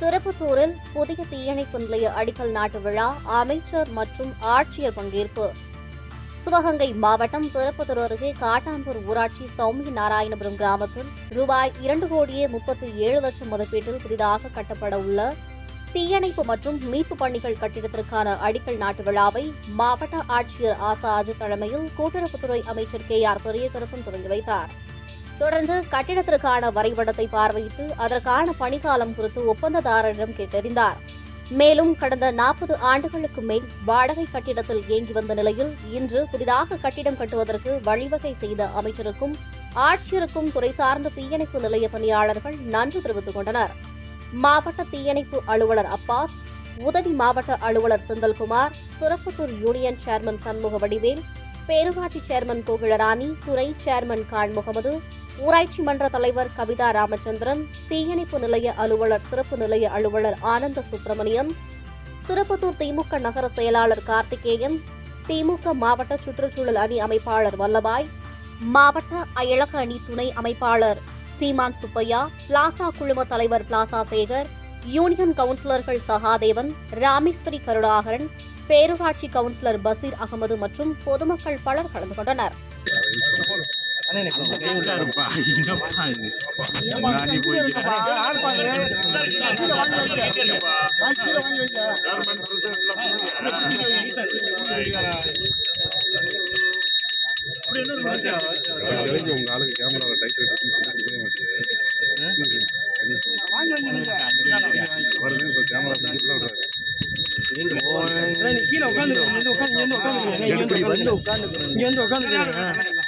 திருப்பத்தூரில் புதிய தீயணைப்பு நிலைய அடிக்கல் நாட்டு விழா அமைச்சர் மற்றும் ஆட்சியர் பங்கேற்பு. சிவகங்கை மாவட்டம் திருப்பத்தூர் அருகே காட்டாம்பூர் ஊராட்சி சௌமிய நாராயணபுரம் கிராமத்தில் ரூபாய் இரண்டு கோடியே முப்பத்தி ஏழு லட்சம் மதிப்பீட்டில் புதிதாக கட்டப்பட உள்ள தீயணைப்பு மற்றும் மீட்பு பணிகள் கட்டிடத்திற்கான அடிக்கல் நாட்டு விழாவை மாவட்ட ஆட்சியர் ஆசா அஜித் தலைமையில் கூட்டுறவுத்துறை அமைச்சர் கே ஆர் பெரியகருப்பன் தொடங்கி வைத்தார். தொடர்ந்து கட்டிடத்திற்கான வரைபடத்தை பார்வையிட்டு அதற்கான பணிகாலம் குறித்து ஒப்பந்ததாரரிடம் கேட்டறிந்தார். மேலும் கடந்த நாற்பது ஆண்டுகளுக்கு மேல் வாடகை கட்டிடத்தில் இயங்கி வந்த நிலையில் இன்று புதிதாக கட்டிடம் கட்டுவதற்கு வழிவகை செய்த அமைச்சருக்கும் ஆட்சியருக்கும் துறை சார்ந்த தீயணைப்பு நிலைய பணியாளர்கள் நன்றி தெரிவித்துக் கொண்டனர். மாவட்ட தீயணைப்பு அலுவலர் அப்பாஸ் உதவி மாவட்ட அலுவலர் செந்தல்குமார் திருப்பத்தூர் யூனியன் சேர்மன் சண்முக வடிவேல் பேரூராட்சி சேர்மன் கோகிழராணி துறை சேர்மன் கான் முகமது ஊராட்சி மன்ற தலைவர் கவிதா ராமச்சந்திரன் தீயணைப்பு நிலைய அலுவலர் சிறப்பு நிலைய அலுவலர் ஆனந்த சுப்பிரமணியம் திருப்பத்தூர் திமுக நகர செயலாளர் கார்த்திகேயன் திமுக மாவட்ட சுற்றுச்சூழல் அணி அமைப்பாளர் வல்லபாய் மாவட்ட அயலக அணி துணை அமைப்பாளர் சீமான் சுப்பையா பிளாசா குழும தலைவர் பிளாசா சேகர் யூனியன் கவுன்சிலர்கள் சகாதேவன் ராமேஸ்வரி கருணாகரன் பேரூராட்சி கவுன்சிலர் பசீர் அகமது மற்றும் பொதுமக்கள் பலர் கலந்து கொண்டனர். தெரிஞ்சு உங்க ஆளுக்கு கேமரா டைட் இருக்குன்னு சொல்லி கொடுக்க மாட்டேன் அவரு இப்போ கேமரா பிடிச்சிட்டு விடுறாரு கீழே உட்காந்து இங்க உட்காந்து இங்க வந்து உட்காந்துருங்க இங்க வந்து உட்காந்து இங்க வந்து உட்காந்துருங்க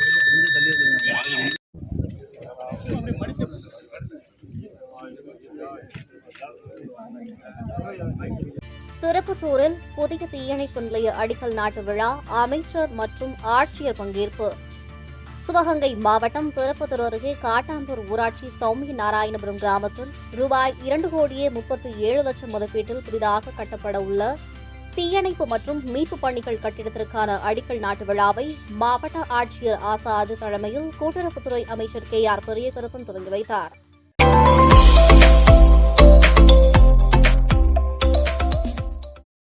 திருப்பத்தூரில் புதிய தீயணைப்பு நிலைய அடிக்கல் நாட்டு விழா அமைச்சர் மற்றும் ஆட்சியர் பங்கேற்பு. சிவகங்கை மாவட்டம் திருப்பத்தூர் அருகே காட்டாம்பூர் ஊராட்சி சௌமிய நாராயணபுரம் கிராமத்தில் ரூபாய் இரண்டு கோடியே முப்பத்தி ஏழு லட்சம் மதிப்பீட்டில் புதிதாக கட்டப்பட உள்ள தீயணைப்பு மற்றும் மீட்பு பணிகள் கட்டிடத்திற்கான அடிக்கல் நாட்டு விழாவை மாவட்ட ஆட்சியர் ஆசா அஜித் தலைமையில் கூட்டுறவுத்துறை அமைச்சர் கே ஆர் பெரியகருப்பன் தொடங்கி வைத்தார்.